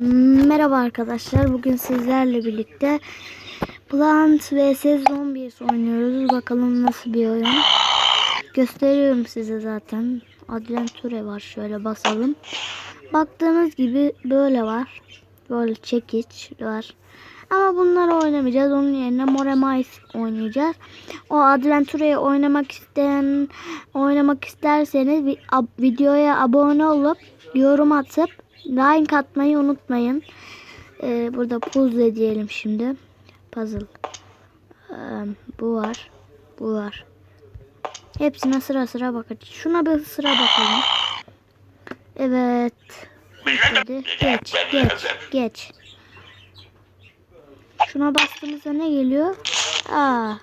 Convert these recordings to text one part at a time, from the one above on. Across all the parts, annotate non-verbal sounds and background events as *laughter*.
Merhaba arkadaşlar. Bugün sizlerle birlikte Plant vs Zombies oynuyoruz. Bakalım nasıl bir oyun. Gösteriyorum size zaten. Adventure var. Şöyle basalım. Baktığınız gibi böyle var. Böyle çekiç var. Ama bunları oynamayacağız. Onun yerine Moremice oynayacağız. O Adventure'yi oynamak isteyen oynamak isterseniz videoya abone olup yorum atıp like atmayı unutmayın. Ee, burada puzzle diyelim şimdi. Puzzle. Ee, bu var. Bu var. Hepsine sıra sıra bakacağız. Şuna bir sıra bakalım. Evet. Hadi geç geç geç. Şuna bastığımızda ne geliyor? Aa.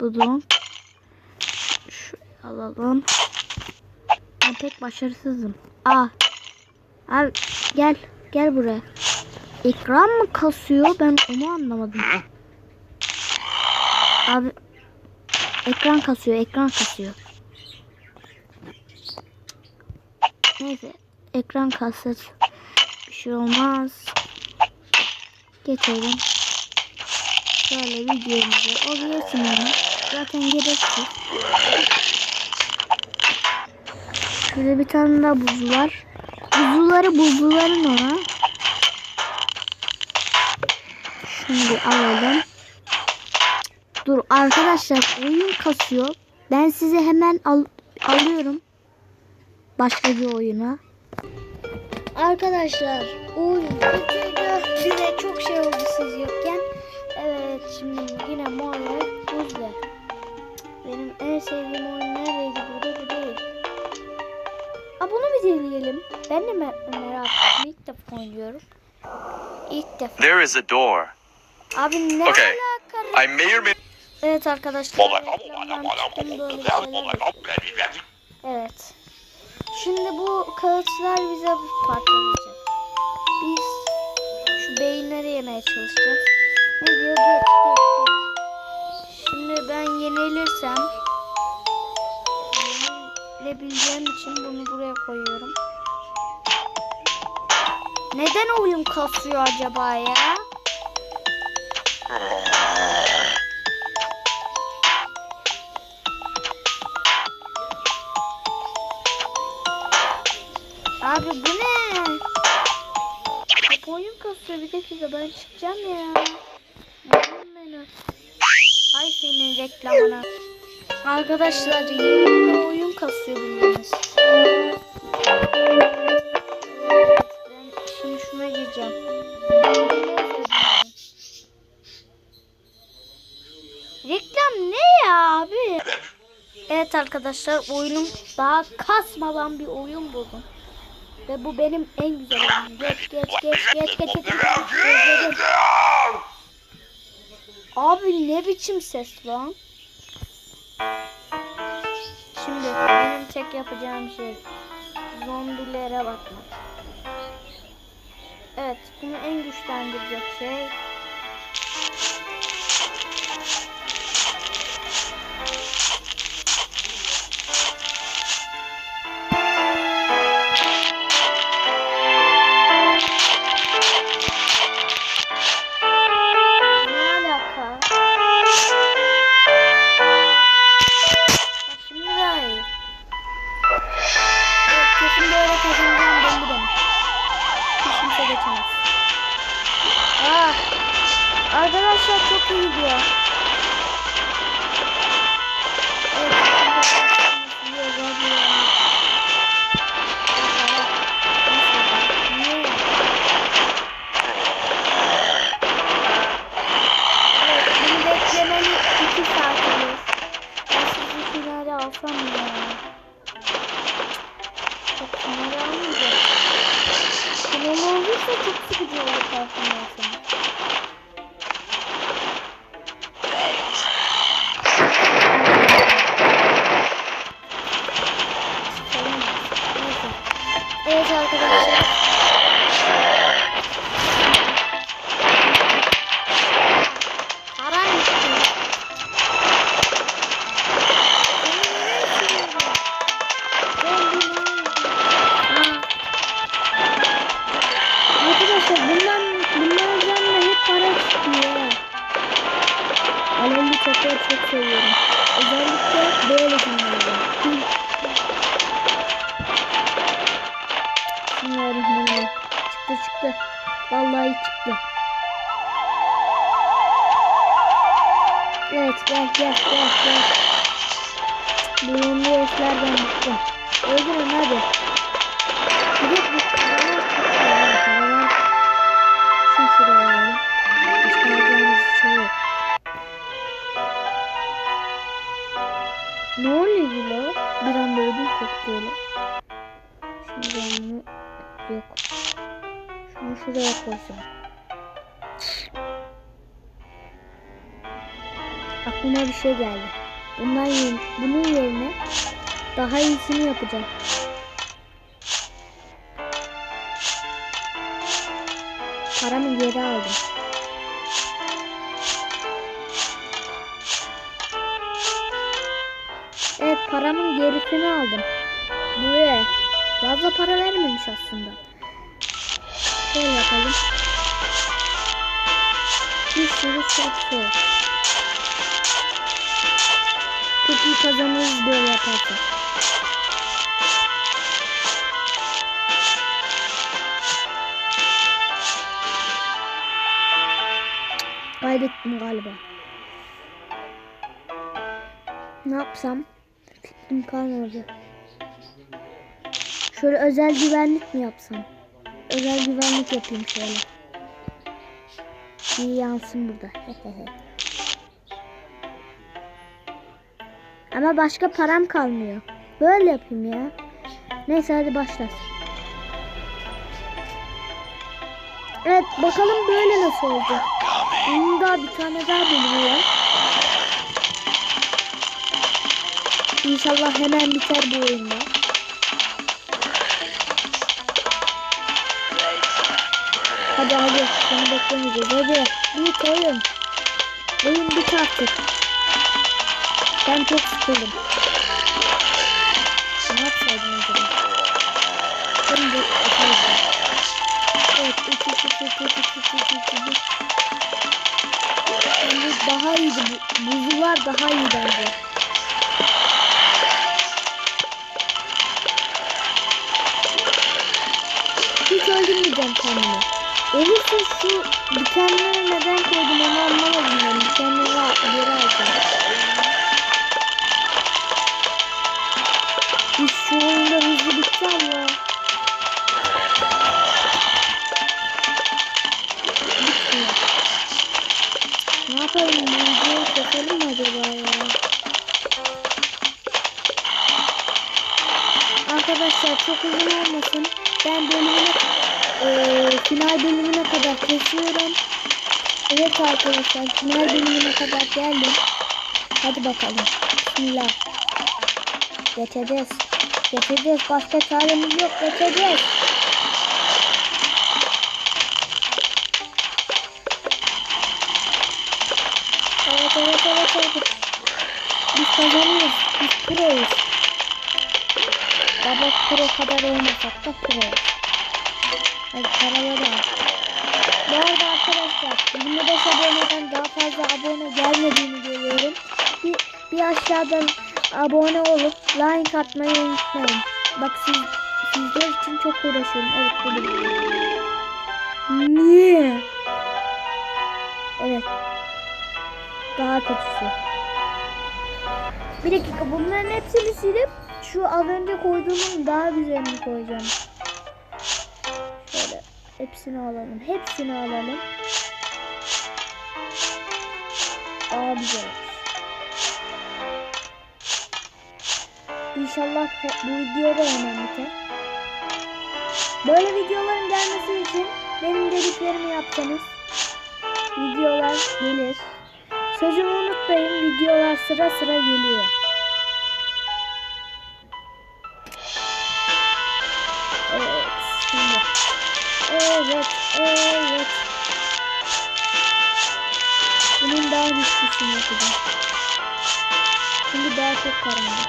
Budum. Şuraya alalım. Ben pek başarısızım. Aa. Abi gel. Gel buraya. Ekran mı kasıyor? Ben onu anlamadım. Abi ekran kasıyor, ekran kasıyor. Neyse, ekran kasır. Bir şey olmaz. Geçelim. Şöyle videomuzu alıyorsun onu. Zaten gereksiz. Şöyle bir tane daha buz var. Buzulları buzluların ona. Şimdi alalım. Dur arkadaşlar oyun kasıyor. Ben size hemen al alıyorum. Başka bir oyuna. Arkadaşlar oyun. Size çok şey oldu siz yokken. Evet şimdi yine Molle Buzle. Benim en sevdiğim oyun neredeydi burada bunu bir deneyelim. Ben de mer- merak ettim. İlk defa oynuyorum. İlk defa. There is a door. Abi ne Okay. alaka? I may or may. Evet arkadaşlar. Evet. Şimdi bu kağıtlar bize parçalayacak. Biz şu beyinleri yemeye çalışacağız. Ne diyor? Geç, geç, geç. Şimdi ben yenilirsem yenilebileceğim için bunu buraya koyuyorum. Neden oyun kasıyor acaba ya? Abi bu ne? Oyun kasıyor bir dakika ben çıkacağım ya. Ay senin reklamına. Arkadaşlar yeni oyun kasıyor bildiğiniz. Ben şimdi şuna gireceğim. Reklam ne ya abi? Evet arkadaşlar oyunum daha kasmadan bir oyun buldum. Ve bu benim en güzel oyunum. Geç geç geç geç geç geç. Özledim. Abi ne biçim ses lan? Şimdi benim tek yapacağım şey zombilere bakmak. Evet bunu en güçlendirecek şey 告诉我什么？Çıktı. Evet gel gel gel gel. Bu yönlü eşlerden bıktım. Öldürün hadi. De bu. Başka alacağımız şey. Ne oluyor la? Bir anda ödüm koptu öyle. Şimdi yok. Şunu şuraya koysam. Aklıma bir şey geldi. Bundan yerine, bunun yerine daha iyisini yapacağım. Paramı geri aldım. Evet paramın gerisini aldım. Buraya fazla para vermemiş aslında. Şöyle yapalım. Bir sürü saksı. Çok iyi kazanırız böyle yaparsak. Kaybettim galiba. Ne yapsam? Fikrim kalmadı. Şöyle özel güvenlik mi yapsam? Özel güvenlik yapayım şöyle. İyi yansın burada. *laughs* Ama başka param kalmıyor. Böyle yapayım ya. Neyse hadi başlat. Evet bakalım böyle nasıl olacak. Onun daha bir tane daha var. İnşallah hemen biter bu oyunda. Hadi hadi seni beklemeyeceğiz hadi. Bit oyun. Oyun bit artık. Ben çok sıkıldım. Ne yapsaydım acaba? Şimdi yapayım. Evet, üç, üç, üç, üç, üç, üç, üç, üç. Şimdi daha iyiydi. bu- Buzlular daha iyi bence. Olursa şu dikenleri neden koydum onu anlamadım ben. Dikenleri geri alacağım. Biz şu oyunda hızlı bitti ama. Kesiyorum. Evet arkadaşlar final bölümüne kadar geldim. Hadi bakalım. Bismillah. Geçeceğiz. Geçeceğiz. Başka çaremiz yok. Geçeceğiz. Evet evet evet evet. Biz kazanıyoruz. Biz proyuz. Baba pro kadar olmasak da proyuz. Hadi paraları al. Bu arada arkadaşlar 25 aboneden daha fazla abone gelmediğini görüyorum. Bir, bir aşağıdan abone olup like atmayı unutmayın. Bak siz sizler için çok uğraşıyorum. Evet buldum. Niye? Evet. Daha kötüsü. Bir dakika bunların hepsini silip şu az önce koyduğumun daha güzelini koyacağım. Hepsini alalım. Hepsini alalım. Daha güzel. İnşallah bu videoda biter. Böyle videoların gelmesi için benim dediklerimi yapsanız videolar gelir. Sözümü unutmayın videolar sıra sıra geliyor. Evet şimdi. Evet evet. Bunun daha güçlüsünü yapacağım. Şimdi daha çok karanlık.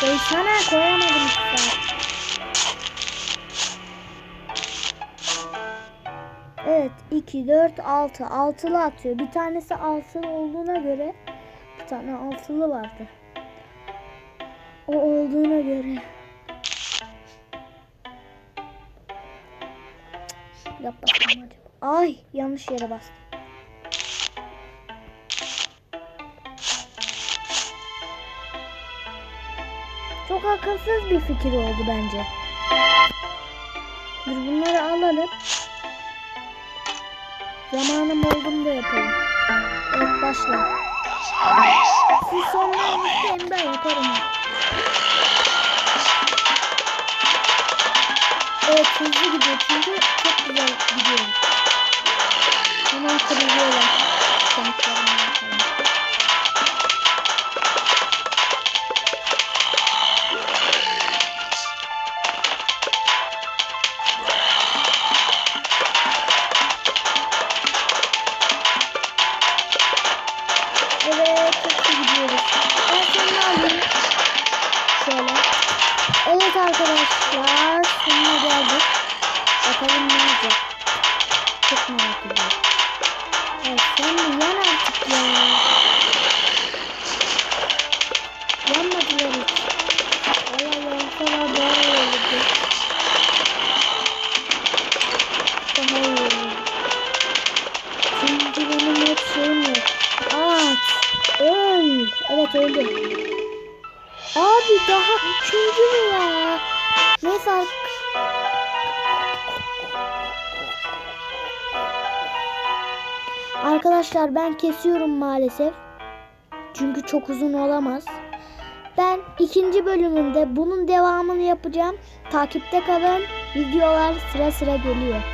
Koysana koyamadım. Evet Evet 2, 4, 6. Altılı atıyor. Bir tanesi altılı olduğuna göre bir tane altılı vardı. O olduğuna göre. Yap bakalım hadi. Ay yanlış yere bastım. Çok akılsız bir fikir oldu bence. Dur bunları alalım. Zamanım olduğunda yapalım. Evet başla. Siz isteyin ben yaparım. Evet hızlı gidiyor çünkü çok güzel gidiyoruz. Hemen kırılıyorlar. Kemiklerini Abi daha üçüncü mü ya? Artık. Arkadaşlar ben kesiyorum maalesef. Çünkü çok uzun olamaz. Ben ikinci bölümünde bunun devamını yapacağım. Takipte kalın. Videolar sıra sıra geliyor.